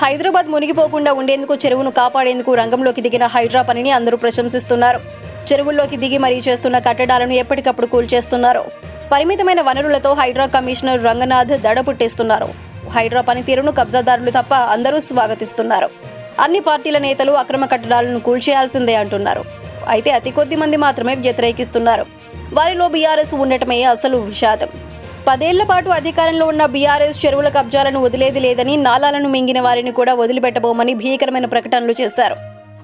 హైదరాబాద్ మునిగిపోకుండా ఉండేందుకు చెరువును కాపాడేందుకు రంగంలోకి దిగిన హైడ్రా పనిని అందరూ ప్రశంసిస్తున్నారు. చెరువుల్లోకి దిగి మరీ చేస్తున్న కట్టడాలను ఎప్పటికప్పుడు కూల్చేస్తున్నారు. పరిమితమైన వనరులతో హైడ్రా కమిషనర్ రంగనాథ్ దడ పుట్టిస్తున్నారు హైడ్రా పనితీరును కబ్జాదారులు తప్ప అందరూ స్వాగతిస్తున్నారు. అన్ని పార్టీల నేతలు అక్రమ కట్టడాలను కూల్చేయాల్సిందే అంటున్నారు. అయితే అతి కొద్ది మంది మాత్రమే వ్యతిరేకిస్తున్నారు. వారిలో బీఆర్ఎస్ ఉండటమే అసలు విషాదం. పదేళ్ళ పాటు అధికారంలో ఉన్న బీఆర్ఎస్ చెరువుల కబ్జాలను వదిలేది లేదని నాలాలను మింగిన వారిని కూడా వదిలిపెట్టబోమని భీకరమైన ప్రకటనలు చేశారు.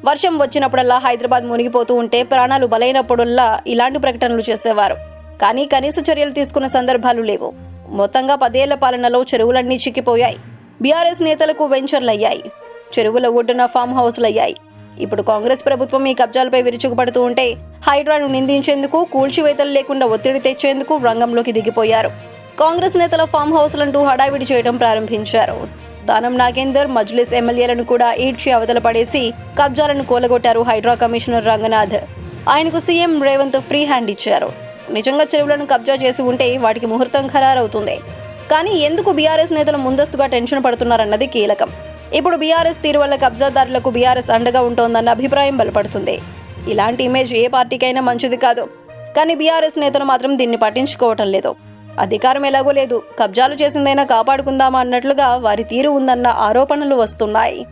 వర్షం వచ్చినప్పుడల్లా హైదరాబాద్ మునిగిపోతూ ఉంటే ప్రాణాలు బలైనప్పుడల్లా ఇలాంటి ప్రకటనలు చేసేవారు. కానీ కనీస చర్యలు తీసుకున్న సందర్భాలు లేవు. మొత్తంగా పదేళ్ళ పాలనలో చెరువులన్నీ చిక్కిపోయాయి. బీఆర్ఎస్ నేతలకు వెంచర్లయ్యాయి. చెరువుల ఒడ్డున ఫామ్ హౌస్లయ్యాయి. ఇప్పుడు కాంగ్రెస్ ప్రభుత్వం ఈ కబ్జాలపై విరుచుకుపడుతూ ఉంటే హైడ్రాను నిందించేందుకు కూల్చివేతలు లేకుండా ఒత్తిడి తెచ్చేందుకు రంగంలోకి దిగిపోయారు. కాంగ్రెస్ నేతల ఫామ్ హౌస్లంటూ హడావిడి చేయడం ప్రారంభించారు. దానం నాగేందర్ మజ్లిస్ ఎమ్మెల్యేలను కూడా ఈడ్చి అవతల పడేసి కబ్జాలను కూలగొట్టారు హైడ్రా కమిషనర్ రంగనాథ్. ఆయనకు సీఎం రేవంత్ ఫ్రీ హ్యాండ్ ఇచ్చారు. నిజంగా చెరువులను కబ్జా చేసి ఉంటే వాటికి ముహూర్తం ఖరారవుతుంది. కానీ ఎందుకు బీఆర్ఎస్ నేతలు ముందస్తుగా టెన్షన్ పడుతున్నారన్నది కీలకం. ఇప్పుడు బీఆర్ఎస్ తీరు వల్ల కబ్జాదారులకు బీఆర్ఎస్ అండగా ఉంటోందన్న అభిప్రాయం బలపడుతుంది. ఇలాంటి ఇమేజ్ ఏ పార్టీకైనా మంచిది కాదు. కానీ బీఆర్ఎస్ నేతలు మాత్రం దీన్ని పట్టించుకోవటం లేదు. అధికారం ఎలాగో లేదు. కబ్జాలు చేసిందైనా కాపాడుకుందామా అన్నట్లుగా వారి తీరు ఉందన్న ఆరోపణలు వస్తున్నాయి.